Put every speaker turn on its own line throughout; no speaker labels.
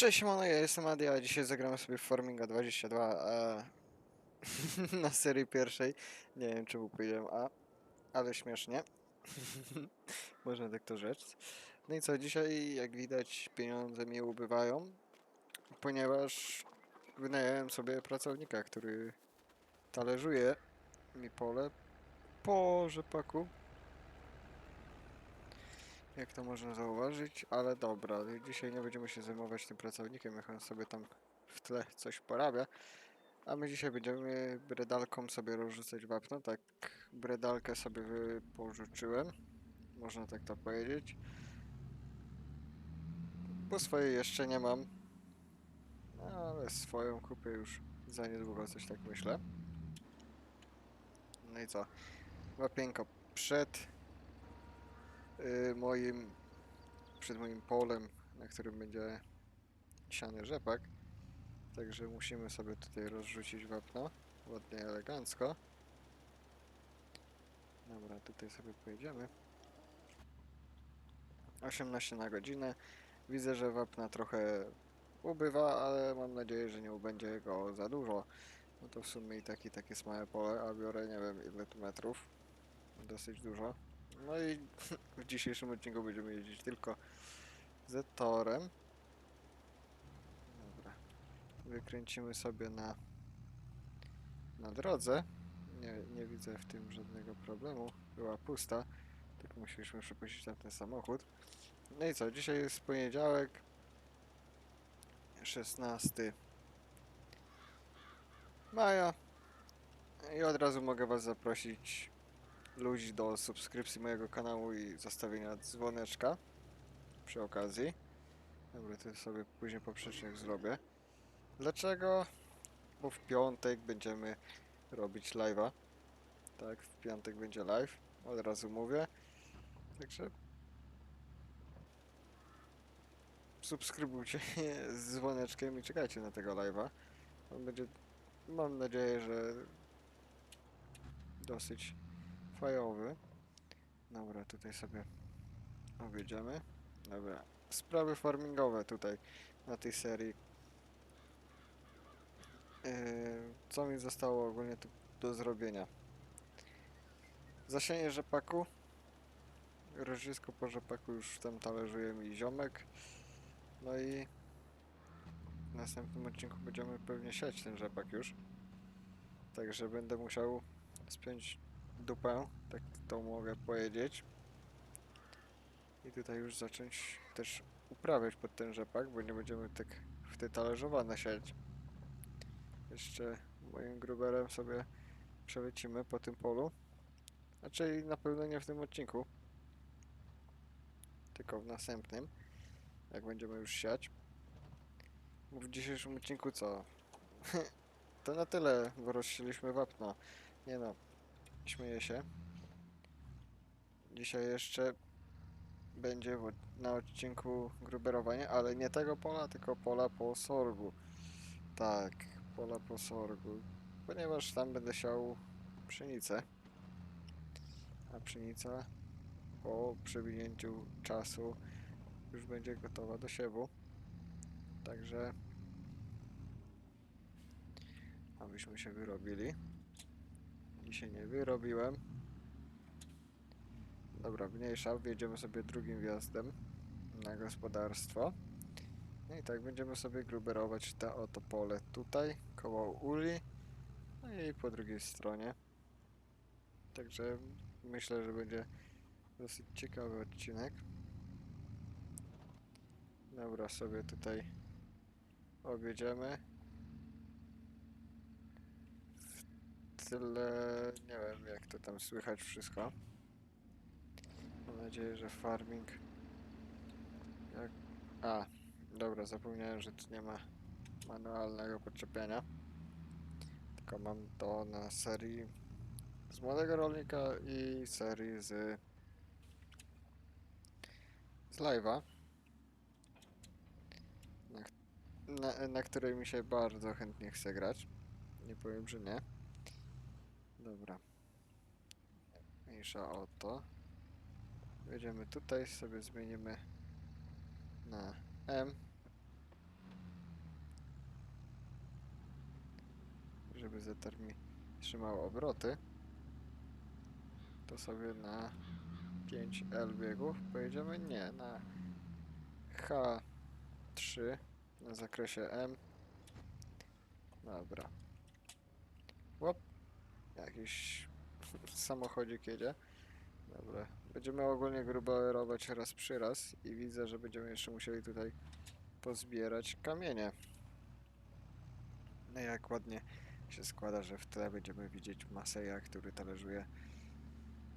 Cześć, mano, ja jestem Adi, a dzisiaj zagramy sobie w Farminga 22 a... na serii pierwszej. Nie wiem, czemu powiedziałem A, ale śmiesznie. Można tak to rzec. No i co, dzisiaj, jak widać, pieniądze mi ubywają, ponieważ wynająłem sobie pracownika, który talerzuje mi pole po rzepaku. Jak to można zauważyć, ale dobra, dzisiaj nie będziemy się zajmować tym pracownikiem, jak on sobie tam w tle coś porabia. A my dzisiaj będziemy bredalką sobie rozrzucać wapno, tak bredalkę sobie pożyczyłem, można tak to powiedzieć. Bo swojej jeszcze nie mam, no, ale swoją kupię już za niedługo, coś tak myślę. No i co, wapienko przed moim, przed moim polem, na którym będzie siany rzepak. Także musimy sobie tutaj rozrzucić wapno, ładnie, elegancko. Dobra, tutaj sobie pojedziemy. 18 na godzinę. Widzę, że wapna trochę ubywa, ale mam nadzieję, że nie ubędzie go za dużo. No to w sumie i tak i tak jest małe pole, a biorę nie wiem ile tu metrów. Dosyć dużo. No i w dzisiejszym odcinku będziemy jeździć tylko z torem. Dobra. Wykręcimy sobie na, na drodze. Nie, nie widzę w tym żadnego problemu. Była pusta. Tylko musieliśmy przepuścić tam ten samochód. No i co? Dzisiaj jest poniedziałek. 16 maja. I od razu mogę Was zaprosić ludzi do subskrypcji mojego kanału i zostawienia dzwoneczka przy okazji. Dobra, to sobie później poprzecznik zrobię. Dlaczego? Bo w piątek będziemy robić live'a. Tak, w piątek będzie live. Od razu mówię. Także subskrybujcie z dzwoneczkiem i czekajcie na tego live'a. On będzie, mam nadzieję, że dosyć fajowy. Dobra, tutaj sobie objedziemy. Dobra, sprawy farmingowe tutaj na tej serii. Yy, co mi zostało ogólnie tu do zrobienia? Zasianie rzepaku. Rodzisko po rzepaku już tam talerzuje mi ziomek. No i w następnym odcinku będziemy pewnie siać ten rzepak już. Także będę musiał spiąć dupę, tak to mogę powiedzieć. I tutaj już zacząć też uprawiać pod ten rzepak, bo nie będziemy tak w te talerzowane siać. Jeszcze moim gruberem sobie przelecimy po tym polu. Raczej na pewno nie w tym odcinku. Tylko w następnym. Jak będziemy już siać. W dzisiejszym odcinku co? to na tyle, bo rozsieliśmy wapno. Nie no, śmieję się. Dzisiaj jeszcze będzie na odcinku gruberowanie, ale nie tego pola, tylko pola po sorgu. Tak, pola po sorgu. Ponieważ tam będę siał pszenicę. A pszenica po przewinięciu czasu już będzie gotowa do siewu. Także abyśmy się wyrobili. Dzisiaj nie wyrobiłem. Dobra, mniejsza, wjedziemy sobie drugim wjazdem na gospodarstwo. No i tak będziemy sobie gruberować to oto pole tutaj, koło uli, no i po drugiej stronie. Także myślę, że będzie dosyć ciekawy odcinek. Dobra, sobie tutaj objedziemy. W tyle nie wiem jak to tam słychać wszystko. Mam nadzieję, że farming. Jak... A, dobra, zapomniałem, że tu nie ma manualnego podczepiania. Tylko mam to na serii z młodego rolnika i serii z z live'a. Na, na, na której mi się bardzo chętnie chce grać. Nie powiem, że nie. Dobra. Mniejsza o to. Wejdziemy tutaj, sobie zmienimy na M. Żeby zetar mi trzymało obroty. To sobie na 5L biegów pojedziemy? Nie, na H3 na zakresie M. Dobra. Łop. Jakiś samochodzik jedzie. Dobra. Będziemy ogólnie gruberować raz przy raz i widzę, że będziemy jeszcze musieli tutaj pozbierać kamienie. No jak ładnie się składa, że w tle będziemy widzieć Maseja, który talerzuje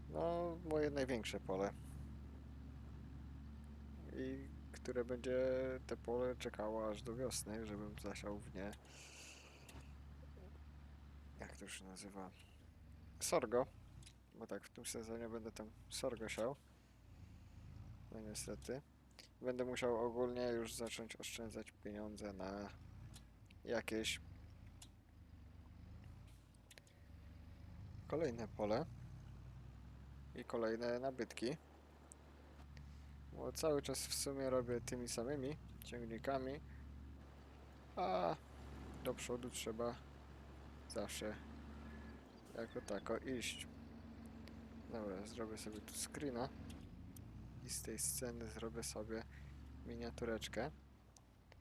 no moje największe pole. I które będzie te pole czekało aż do wiosny, żebym zasiał w nie jak to się nazywa? Sorgo. Bo tak, w tym sezonie będę tam sorgo siał. No niestety. Będę musiał ogólnie już zacząć oszczędzać pieniądze na jakieś kolejne pole i kolejne nabytki. Bo cały czas w sumie robię tymi samymi ciągnikami, a do przodu trzeba zawsze jako tako iść. Dobra, zrobię sobie tu screena i z tej sceny zrobię sobie miniatureczkę.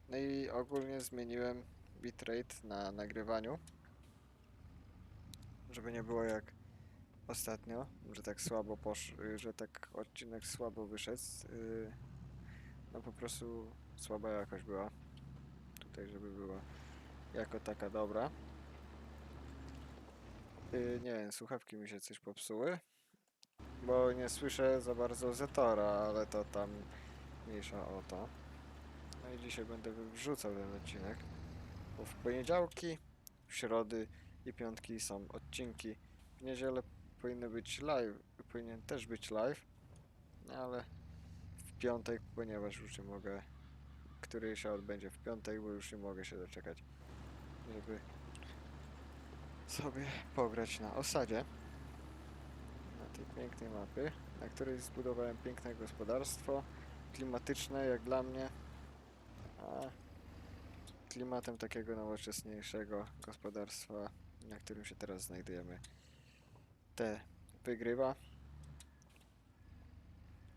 No i ogólnie zmieniłem bitrate na nagrywaniu, żeby nie było jak ostatnio, że tak słabo posz, że tak odcinek słabo wyszedł. Yy, no po prostu słaba jakość była. Tutaj, żeby była jako taka dobra. Yy, nie wiem, słuchawki mi się coś popsuły. Bo nie słyszę za bardzo Zetora, ale to tam mniejsza o to. No i dzisiaj będę wrzucał ten odcinek. Bo w poniedziałki, w środy i piątki są odcinki. W niedzielę powinny być live, powinien też być live. No ale w piątek, ponieważ już nie mogę, który się odbędzie w piątek, bo już nie mogę się doczekać, żeby sobie pograć na osadzie na tej pięknej mapy, na której zbudowałem piękne gospodarstwo, klimatyczne jak dla mnie, a klimatem takiego nowoczesniejszego gospodarstwa, na którym się teraz znajdujemy, te wygrywa.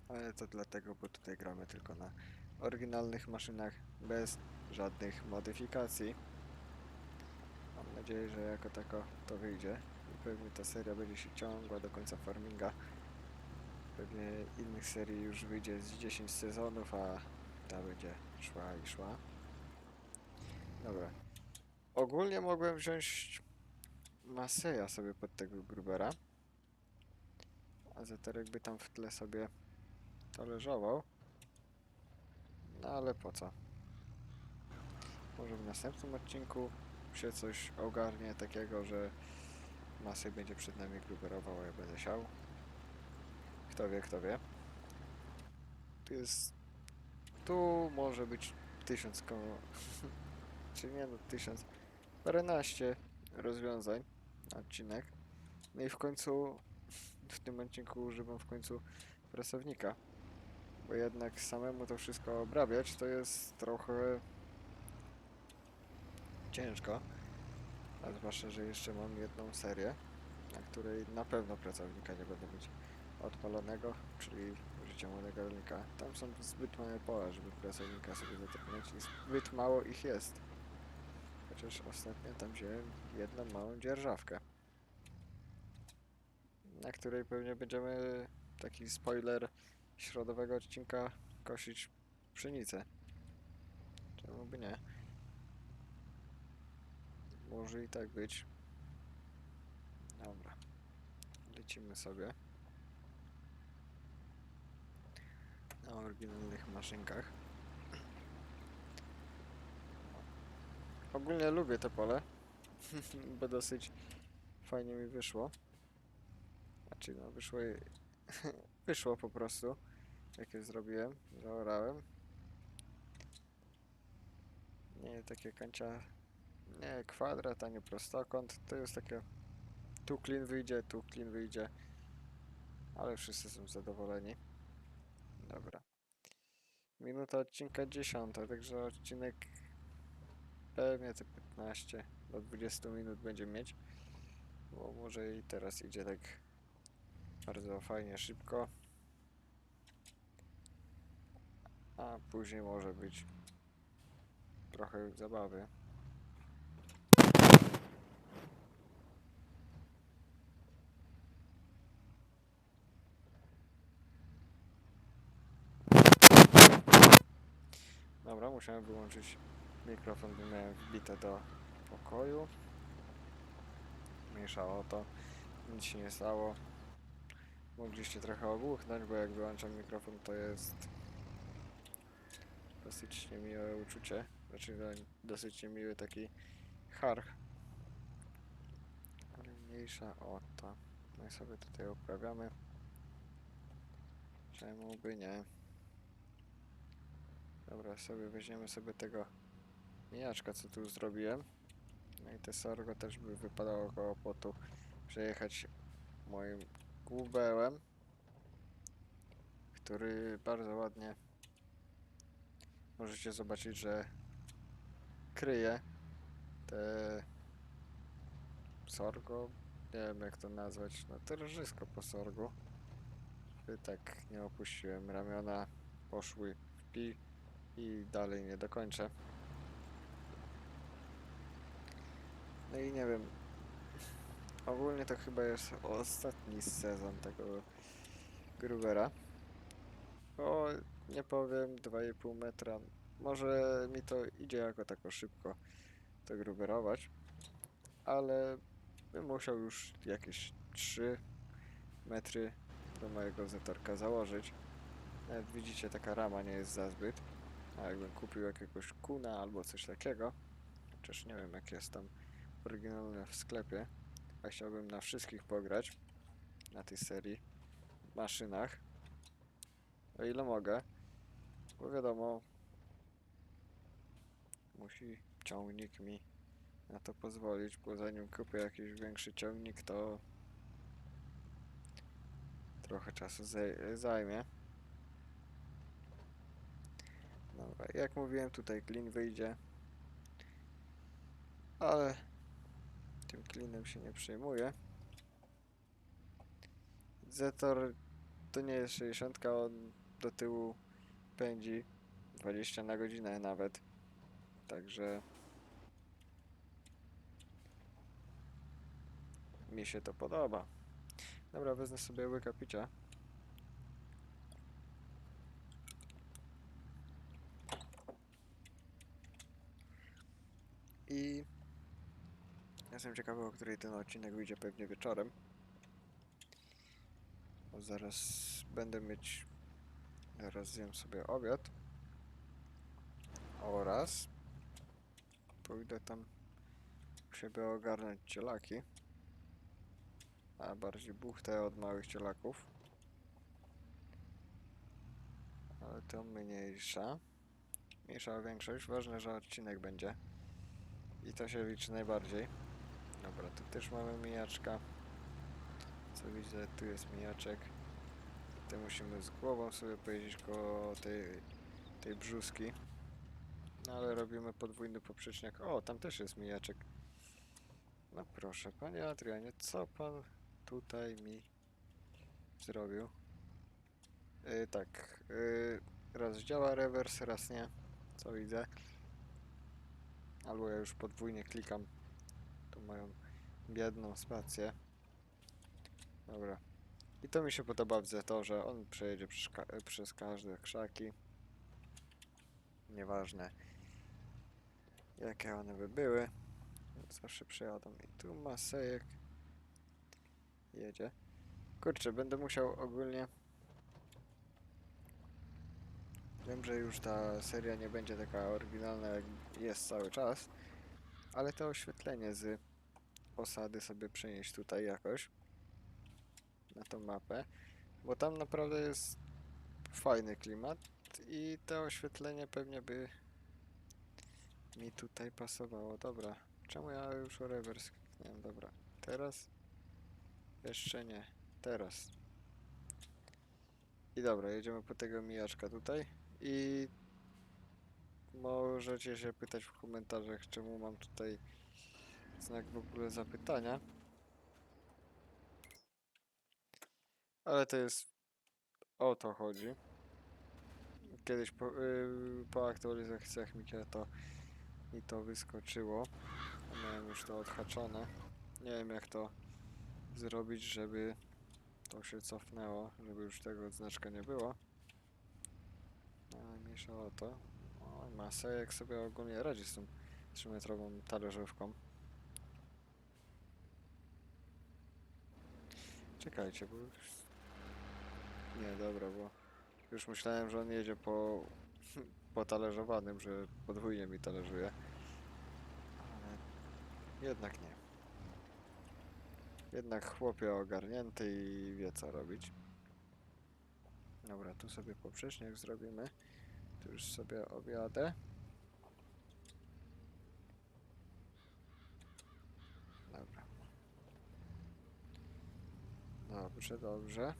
Ale to dlatego, bo tutaj gramy tylko na oryginalnych maszynach, bez żadnych modyfikacji. Mam nadzieję, że jako tako to wyjdzie. I pewnie ta seria będzie się ciągła do końca farminga. Pewnie innych serii już wyjdzie z 10 sezonów, a ta będzie szła i szła. Dobra. Ogólnie mogłem wziąć Maseja sobie pod tego Grubera. A Zeterek by tam w tle sobie to. No ale po co? Może w następnym odcinku się coś ogarnie takiego, że Masej będzie przed nami gruberował, a ja będę siał. Kto wie, kto wie. Tu jest... Tu może być tysiąc koło... Czy nie no, tysiąc... Paręnaście rozwiązań na odcinek. No i w końcu w tym odcinku używam w końcu pracownika. Bo jednak samemu to wszystko obrabiać to jest trochę ciężko. A zwłaszcza, że jeszcze mam jedną serię, na której na pewno pracownika nie będę mieć odpalonego, czyli życia młodego rolnika. Tam są zbyt małe pola, żeby pracownika sobie zatrudniać i zbyt mało ich jest. Chociaż ostatnio tam wziąłem jedną małą dzierżawkę na której pewnie będziemy taki spoiler środowego odcinka kosić pszenicę. Czemu by nie? Może i tak być. Dobra. Lecimy sobie. Na oryginalnych maszynkach. Ogólnie lubię te pole, bo dosyć fajnie mi wyszło. Znaczy no wyszło wyszło po prostu. Jak je zrobiłem, zaorałem. Nie takie kancia, nie kwadrat, a nie prostokąt. To jest takie tu clean wyjdzie, tu clean wyjdzie. Ale wszyscy są zadowoleni. Dobra. Minuta odcinka 10, także odcinek pewnie te 15, do 20 minut będzie mieć. Bo może i teraz idzie tak bardzo fajnie, szybko. A później może być trochę zabawy. Dobra, musiałem wyłączyć mikrofon, bo miałem wbite do pokoju. Mieszało to, nic się nie stało. Mogliście trochę ogłuchnąć, bo jak wyłączam mikrofon, to jest dosyć niemiłe uczucie. Znaczy, no, dosyć niemiły taki harch. Ale mniejsza o to. No i sobie tutaj uprawiamy. Czemu by nie? Dobra, sobie weźmiemy sobie tego mijaczka, co tu zrobiłem. No i te sorgo też by wypadało koło płotu przejechać moim kubełem, który bardzo ładnie możecie zobaczyć, że kryje te sorgo, nie wiem jak to nazwać, no to rżysko po sorgu. Tak nie opuściłem ramiona, poszły w pi i dalej nie dokończę. No i nie wiem. Ogólnie to chyba jest ostatni sezon tego Grubera. O, nie powiem, 2,5 metra. Może mi to idzie jako tako szybko to gruberować, ale bym musiał już jakieś 3 metry do mojego zetorka założyć. Nawet widzicie, taka rama nie jest za zbyt. A jakbym kupił jakiegoś kuna albo coś takiego, chociaż nie wiem jak jest tam oryginalne w sklepie, a chciałbym na wszystkich pograć na tej serii maszynach, o ile mogę, bo wiadomo, musi ciągnik mi na to pozwolić, bo zanim kupię jakiś większy ciągnik, to trochę czasu zaj- zajmie. Dobra, jak mówiłem, tutaj klin wyjdzie. Ale tym klinem się nie przejmuję. Zetor to nie jest 60, on do tyłu pędzi 20 na godzinę nawet. Także mi się to podoba. Dobra, wezmę sobie łyka picia. I jestem ciekawy, o której ten odcinek wyjdzie pewnie wieczorem. Bo zaraz będę mieć. Zaraz zjem sobie obiad. Oraz pójdę tam siebie ogarnąć cielaki. A bardziej buchtę od małych cielaków. Ale to mniejsza. Mniejsza większość. Ważne, że odcinek będzie. I to się liczy najbardziej. Dobra, tu też mamy mijaczka. Co widzę, tu jest mijaczek. Tu musimy z głową sobie pojeździć koło tej, tej brzuski. No ale robimy podwójny poprzeczniak. O, tam też jest mijaczek. No proszę, panie Adrianie, co pan tutaj mi zrobił? Yy, tak, yy, raz działa rewers, raz nie. Co widzę? Albo ja już podwójnie klikam moją biedną spację. Dobra. I to mi się podoba w Zetorze. On przejedzie przez, ka- przez każde krzaki. Nieważne jakie one by były. Zawsze przejadą. I tu Masejek jedzie. Kurczę, będę musiał ogólnie... Wiem, że już ta seria nie będzie taka oryginalna jak jest cały czas, ale to oświetlenie z osady sobie przenieść tutaj jakoś na tą mapę, bo tam naprawdę jest fajny klimat i to oświetlenie pewnie by mi tutaj pasowało. Dobra, czemu ja już o rewers kliknąłem? Dobra, teraz jeszcze nie, teraz. I dobra, jedziemy po tego mijaczka tutaj i możecie się pytać w komentarzach, czemu mam tutaj znak w ogóle zapytania. Ale to jest o to chodzi. Kiedyś po, yy, po aktualizacjach mi to i to wyskoczyło. Miałem już to odhaczone. Nie wiem jak to zrobić, żeby to się cofnęło, żeby już tego znaczka nie było. Ale mniejsza o to. O, masa jak sobie ogólnie radzi z tą 3-metrową talerzówką. Czekajcie, bo... już- Nie, dobra, bo już myślałem, że on jedzie po, po talerzowanym, że podwójnie mi talerzuje. Ale jednak nie. Jednak chłopie ogarnięty i wie co robić. Dobra, tu sobie poprzeczniak zrobimy. Tu już sobie objadę. Dobra. Dobrze, dobrze.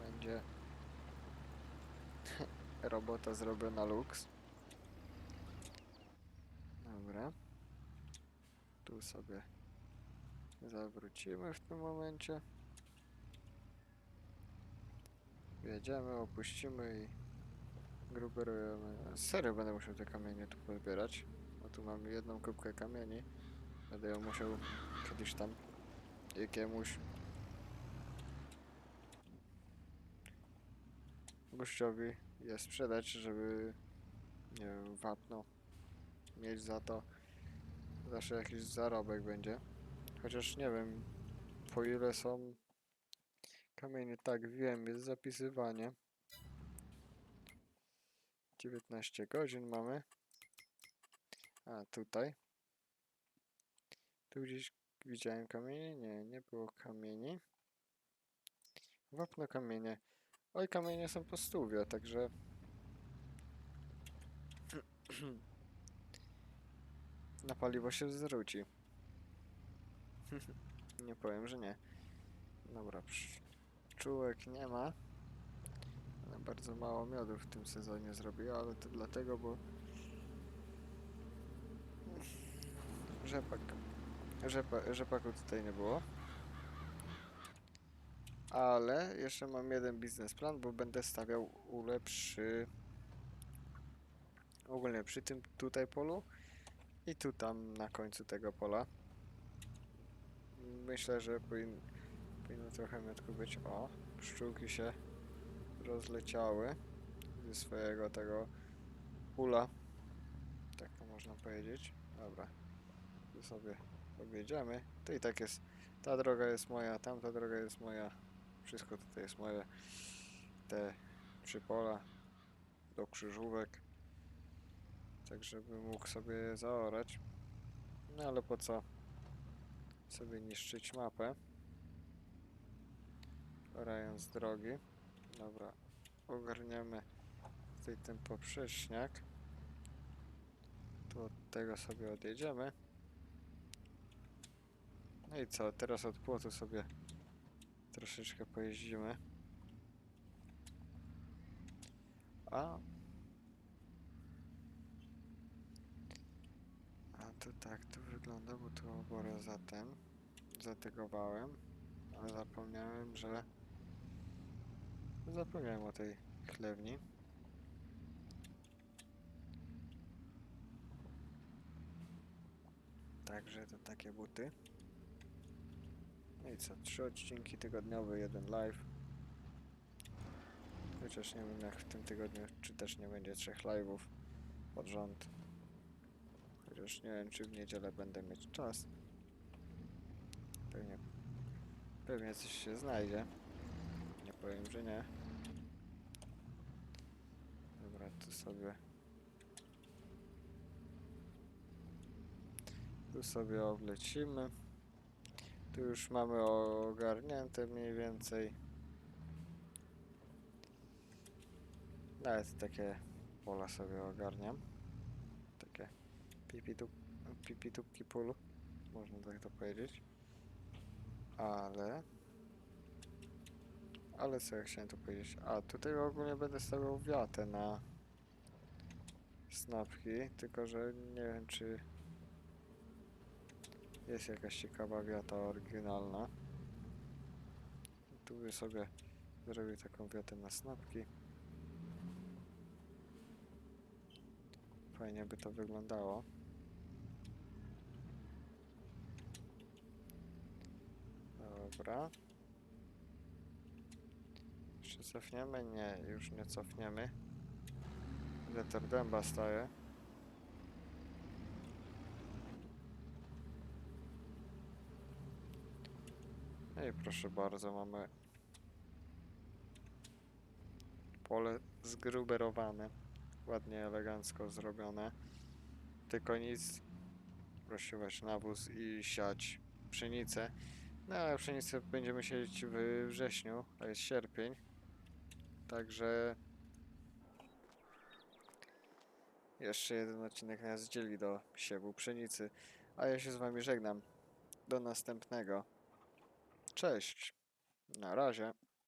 Będzie robota zrobiona luks. Dobra. Tu sobie zawrócimy w tym momencie. Jedziemy, opuścimy i gruberujemy. Serio będę musiał te kamienie tu pozbierać. Bo tu mam jedną kubkę kamieni. Będę ją musiał kiedyś tam jakiemuś gościowi je sprzedać, żeby nie wiem, wapno mieć za to zawsze jakiś zarobek będzie. Chociaż nie wiem po ile są kamienie. Tak, wiem, jest zapisywanie. 19 godzin mamy. A tutaj. Tu gdzieś widziałem kamienie? Nie, nie było kamieni. Wapno kamienie. Oj, kamienie są po stówie, także... Na paliwo się zwróci. nie powiem, że nie. Dobra, pszczółek nie ma. Ale bardzo mało miodu w tym sezonie zrobiła, ale to dlatego, bo... Rzepak. Rzepa, rzepaku tutaj nie było. Ale jeszcze mam jeden biznesplan, bo będę stawiał ule przy... Ogólnie przy tym tutaj polu i tu tam na końcu tego pola. Myślę, że powin, powinno trochę miotku być. O, pszczółki się rozleciały ze swojego tego pula. Tak to można powiedzieć. Dobra. Tu sobie objedziemy. To i tak jest. Ta droga jest moja, tamta droga jest moja. Wszystko tutaj jest moje. Te trzy pola do krzyżówek. Tak, żeby mógł sobie zaorać. No ale po co sobie niszczyć mapę? Orając drogi. Dobra, ogarniemy tutaj ten poprzeczniak. Tu od tego sobie odjedziemy. No i co, teraz od płotu sobie troszeczkę pojeździmy. A. A to tak, tu wygląda, bo tu oborę za ten zategowałem, ale zapomniałem, że zapomniałem o tej chlewni. Także to takie buty. No i co, trzy odcinki tygodniowe, jeden live. Chociaż nie wiem jak w tym tygodniu, czy też nie będzie trzech live'ów pod rząd. Chociaż nie wiem, czy w niedzielę będę mieć czas. Pewnie, pewnie coś się znajdzie. Nie powiem, że nie. Dobra, tu sobie... Tu sobie oblecimy. Tu już mamy ogarnięte mniej więcej. Nawet takie pola sobie ogarniam. Takie pipitup, pipitupki pól. Można tak to powiedzieć. Ale... Ale co ja chciałem tu powiedzieć? A, tutaj ogólnie będę stawiał wiatę na snapki, tylko że nie wiem czy Jest jakaś ciekawa wiata oryginalna. Tu sobie zrobił taką wiatę na snapki. Fajnie by to wyglądało. Dobra. Jeszcze cofniemy? Nie, już nie cofniemy. Deter dęba staje. No i proszę bardzo, mamy pole zgruberowane. Ładnie, elegancko zrobione. Tylko nic. Rozsiewać nawóz i siać pszenicę. No ale pszenicę będziemy siedzieć w wrześniu, a jest sierpień. Także jeszcze jeden odcinek nas dzieli do siewu pszenicy. A ja się z wami żegnam. Do następnego. Cześć. Na razie.